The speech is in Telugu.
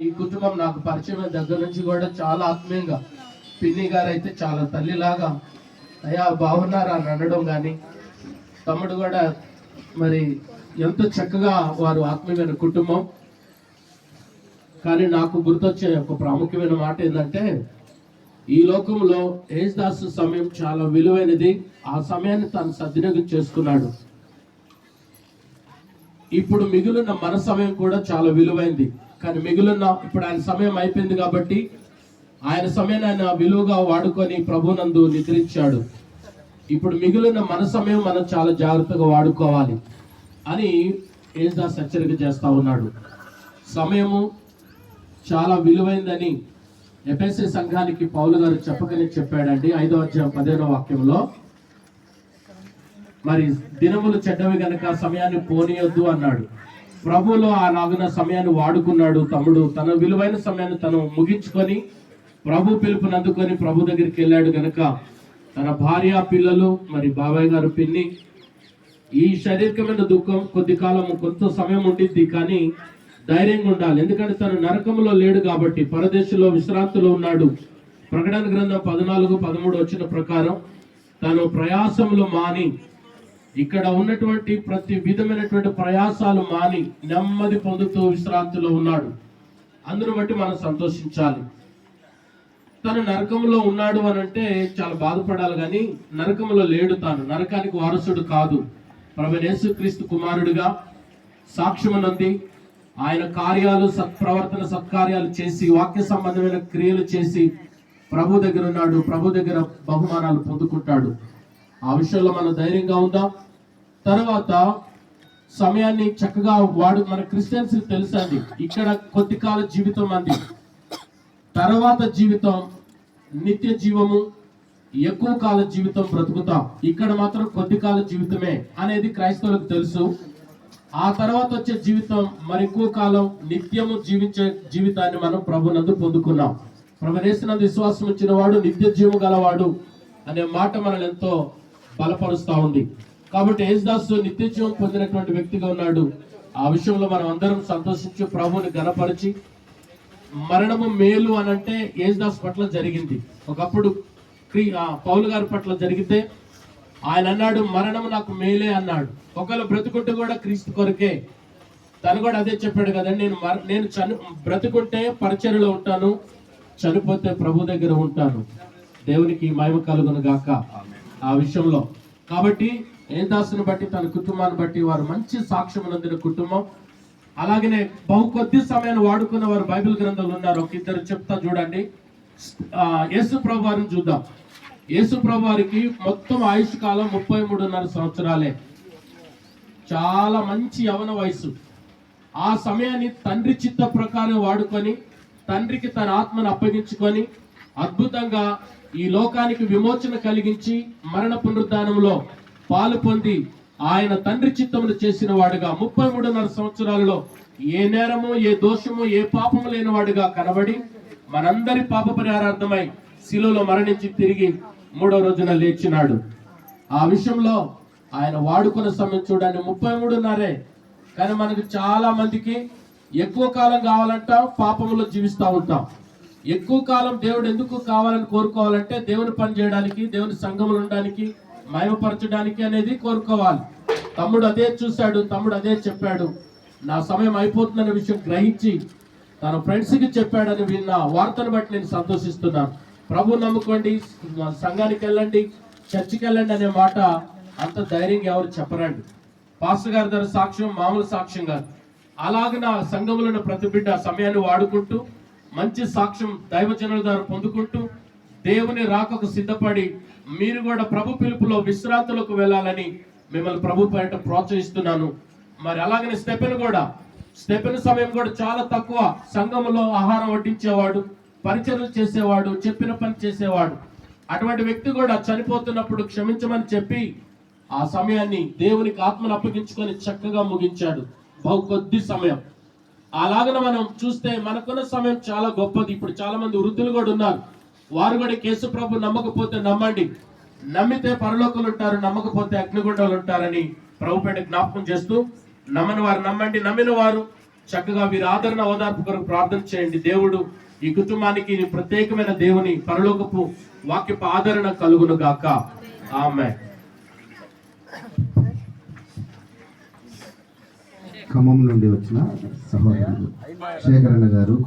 ఈ కుటుంబం నాకు పరిచయం దగ్గర నుంచి కూడా చాలా ఆత్మీయంగా. పిన్ని గారు అయితే చాలా తల్లిలాగా. అయ్యా బాగున్నారా అని అనడం కానీ తమ్ముడు కూడా మరి ఎంతో చక్కగా వారు ఆత్మీయమైన కుటుంబం. కానీ నాకు గుర్తొచ్చే ఒక ప్రాముఖ్యమైన మాట ఏంటంటే ఈ లోకంలో యేసుదాస్ సమయం చాలా విలువైనది. ఆ సమయాన్ని తాను సద్వినియోగం చేసుకున్నాడు. ఇప్పుడు మిగిలిన మన సమయం కూడా చాలా విలువైంది. కానీ మిగిలిన ఇప్పుడు ఆయన సమయం అయిపోయింది కాబట్టి ఆయన సమయాన్ని ఆయన విలువగా వాడుకొని ప్రభునందు నిద్రించాడు. ఇప్పుడు మిగిలిన మన సమయం మనం చాలా జాగ్రత్తగా వాడుకోవాలి అని యేసుదాస్ హెచ్చరిక చేస్తా ఉన్నాడు. సమయము చాలా విలువైందని ఎఫ్ఎస్సి సంఘానికి పౌలు గారు చెప్పకనే చెప్పాడండి ఐదో అధ్యాయం పదిహేనో వాక్యంలో. మరి దినములు చెడ్డవి గనక సమయాన్ని పోనీయొద్దు అన్నాడు. ప్రభువులో ఆ నాగున సమయాన్ని వాడుకున్నాడు తమ్ముడు. తన విలువైన సమయాన్ని తను ముగించుకొని ప్రభు పిలుపునందుకొని ప్రభు దగ్గరికి వెళ్ళాడు గనక. తన భార్య పిల్లలు మరి బాబాయ్ గారు పిన్ని ఈ శారీరకమైన దుఃఖం కొద్ది కాలం కొంత సమయం ఉండిద్ది కానీ ధైర్యంగా ఉండాలి. ఎందుకంటే తను నరకంలో లేడు కాబట్టి పరదేశంలో విశ్రాంతిలో ఉన్నాడు. ప్రకటన గ్రంథం పద్నాలుగు పదమూడు వచ్చిన ప్రకారం తను ప్రయాసములు మాని ఇక్కడ ఉన్నటువంటి ప్రతి విధమైనటువంటి ప్రయాసాలు మాని నెమ్మది పొందుతూ విశ్రాంతిలో ఉన్నాడు. అందును బట్టి మనం సంతోషించాలి. తను నరకంలో ఉన్నాడు అని అంటే చాలా బాధపడాలి కానీ నరకంలో లేడు తాను. నరకానికి వారసుడు కాదు. ప్రభు యేసుక్రీస్తు కుమారుడిగా సాక్ష్యమునంది. ఆయన కార్యాలు సత్ప్రవర్తన సత్కార్యాలు చేసి వాక్య సంబంధమైన క్రియలు చేసి ప్రభు దగ్గర ఉన్నాడు. ప్రభు దగ్గర బహుమానాలు పొందుకుంటాడు. ఆ విషయంలో మనం ధైర్యంగా ఉందాం. తర్వాత సమయాన్ని చక్కగా వాడు మన క్రిస్టియన్స్ తెలుసండి ఇక్కడ కొద్ది కాల జీవితం అంది తర్వాత జీవితం నిత్య జీవము ఎక్కువ కాల జీవితం బ్రతుకుతాం. ఇక్కడ మాత్రం కొద్ది కాల జీవితమే అనేది క్రైస్తవులకు తెలుసు. ఆ తర్వాత వచ్చే జీవితం మరి ఎక్కువ కాలం నిత్యము జీవించే జీవితాన్ని మనం ప్రభునందు పొందుకున్నాం. ప్రభు విశ్వాసం ఇచ్చిన వాడు నిత్య జీవము గలవాడు అనే మాట మనల్ని ఎంతో బలపరుస్తూ ఉంది. కాబట్టి యేసుదాసు నిత్య జీవం పొందినటువంటి వ్యక్తిగా ఉన్నాడు. ఆ విషయంలో మనం అందరం సంతోషించి ప్రభుని గనపరిచి మరణము మేలు అని అంటే యేసుదాస్ పట్ల జరిగింది. ఒకప్పుడు క్రీ- పౌలు గారి పట్ల జరిగితే ఆయన అన్నాడు మరణము నాకు మేలే అన్నాడు. ఒకవేళ బ్రతుకుంటే కూడా క్రీస్తు కొరకే. తను కూడా అదే చెప్పాడు కదండి నేను మర- నేను చని బ్రతుకుంటే పరిచర్లో ఉంటాను చనిపోతే ప్రభు దగ్గర ఉంటాను. దేవునికి మహిమ కలుగును గాక. ఆ విషయంలో. కాబట్టి ఏదాసుని బట్టి తన కుటుంబాన్ని బట్టి వారు మంచి సాక్ష్యం అందిన కుటుంబం. అలాగనే బహు కొద్ది సమయాన్ని వాడుకున్న వారు బైబిల్ గ్రంథంలో ఉన్నారు. ఒక ఇద్దరు చెప్తా చూడండి. యేసు ప్రభు వారిని చూద్దాం. యేసు ప్రభు వారికి మొత్తం ఆయుష్ కాలం ముప్పై మూడున్నర సంవత్సరాలే. చాలా మంచి యవన వయసు ఆ సమయాన్ని తండ్రి చిత్త ప్రకారం వాడుకొని తండ్రికి తన ఆత్మను అప్పగించుకొని అద్భుతంగా ఈ లోకానికి విమోచన కలిగించి మరణ పునరుద్ధానంలో పాలు పొంది ఆయన తండ్రి చిత్తమును చేసిన వాడుగా ముప్పై మూడున్నర సంవత్సరాలలో ఏ నేరము ఏ దోషము ఏ పాపము లేని వాడుగా కనబడి మనందరి పాప పరిహారార్థమై శిలువలో మరణించి తిరిగి మూడో రోజున లేచినాడు. ఆ విషయంలో ఆయన వాడుకున్న సమయం చూడండి ముప్పై మూడున్నరే. కానీ మనకు చాలా మందికి ఎక్కువ కాలం కావాలంట పాపంలో జీవిస్తూ ఉంటాం. ఎక్కువ కాలం దేవుడు ఎందుకు కావాలని కోరుకోవాలంటే దేవుని పని చేయడానికి దేవుని సంఘములు ఉండడానికి మయమపరచడానికి అనేది కోరుకోవాలి. తమ్ముడు అదే చూశాడు తమ్ముడు అదే చెప్పాడు. నా సమయం అయిపోతుందనే విషయం గ్రహించి తన ఫ్రెండ్స్కి చెప్పాడని విన్న వార్తను బట్టి నేను సంతోషిస్తున్నాను. ప్రభు నమ్ముకోండి సంఘానికి వెళ్ళండి చర్చికి వెళ్ళండి అనే మాట అంత ధైర్యంగా ఎవరు చెప్పరండి. పాస్టర్ గారి దగ్గర సాక్ష్యం మామూలు సాక్ష్యం కాదు. అలాగే నా సంఘంలో ప్రతి బిడ్డ సమయాన్ని వాడుకుంటూ మంచి సాక్ష్యం దైవజనుల ద్వారా పొందుకుంటూ దేవుని రాకకు సిద్ధపడి మీరు కూడా ప్రభు పిలుపులో విశ్రాంతులకు వెళ్ళాలని మిమ్మల్ని ప్రభు పేరిట ప్రోత్సహిస్తున్నాను. మరి అలాగనే స్టెపెన్ కూడా స్టెపెన్ సమయం కూడా చాలా తక్కువ సంఘములో ఆహారం వడ్డించేవాడు పరిచర్లు చేసేవాడు చెప్పిన పని చేసేవాడు. అటువంటి వ్యక్తి కూడా చనిపోతున్నప్పుడు క్షమించమని చెప్పి ఆ సమయాన్ని దేవునికి ఆత్మను అప్పగించుకొని చక్కగా ముగించాడు. బహు కొద్ది సమయం. అలాగన మనం చూస్తే మనకున్న సమయం చాలా గొప్పది. ఇప్పుడు చాలా మంది వృద్ధులు కూడా ఉన్నారు. వారు కూడా కేసు ప్రభు నమ్మకపోతే నమ్మండి. నమ్మితే పరలోకులు ఉంటారు నమ్మకపోతే అగ్నిగుండాలు ఉంటారని ప్రభుపేట జ్ఞాపకం చేస్తూ నమ్మని వారు నమ్మండి. నమ్మిన వారు చక్కగా వీరి ఆదరణ ఓదార్పు కొరకు ప్రార్థన చేయండి. దేవుడు ఈ కుటుంబానికి ప్రత్యేకమైన దేవుని పరలోకపు వాక్యపు ఆదరణ కలుగును గాక. ఆమె ఖమ్మం నుండి వచ్చిన సహోదరుడు శేఖరన్న గారు